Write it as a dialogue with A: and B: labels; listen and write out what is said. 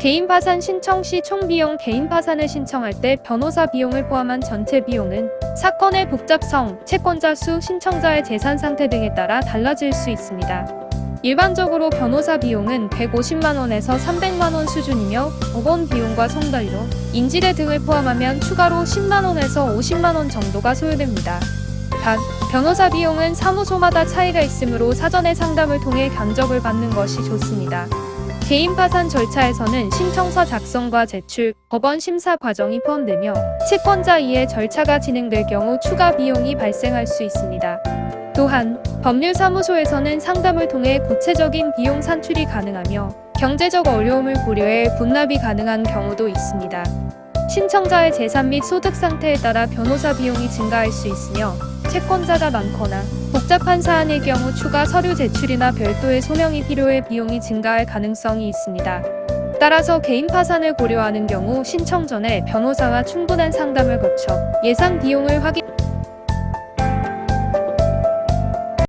A: 개인 파산 신청 시 총 비용 개인 파산을 신청할 때 변호사 비용을 포함한 전체 비용은 사건의 복잡성, 채권자 수, 신청자의 재산 상태 등에 따라 달라질 수 있습니다. 일반적으로 변호사 비용은 150만 원에서 300만 원 수준이며 법원 비용과 성달료, 인지대 등을 포함하면 추가로 10만 원에서 50만 원 정도가 소요됩니다. 단, 변호사 비용은 사무소마다 차이가 있으므로 사전에 상담을 통해 견적을 받는 것이 좋습니다. 개인 파산 절차에서는 신청서 작성과 제출, 법원 심사 과정이 포함되며 채권자 이해 절차가 진행될 경우 추가 비용이 발생할 수 있습니다. 또한 법률사무소에서는 상담을 통해 구체적인 비용 산출이 가능하며 경제적 어려움을 고려해 분납이 가능한 경우도 있습니다. 신청자의 재산 및 소득 상태에 따라 변호사 비용이 증가할 수 있으며 채권자가 많거나 복잡한 사안의 경우 추가 서류 제출이나 별도의 소명이 필요해 비용이 증가할 가능성이 있습니다. 따라서 개인 파산을 고려하는 경우 신청 전에 변호사와 충분한 상담을 거쳐 예상 비용을 확인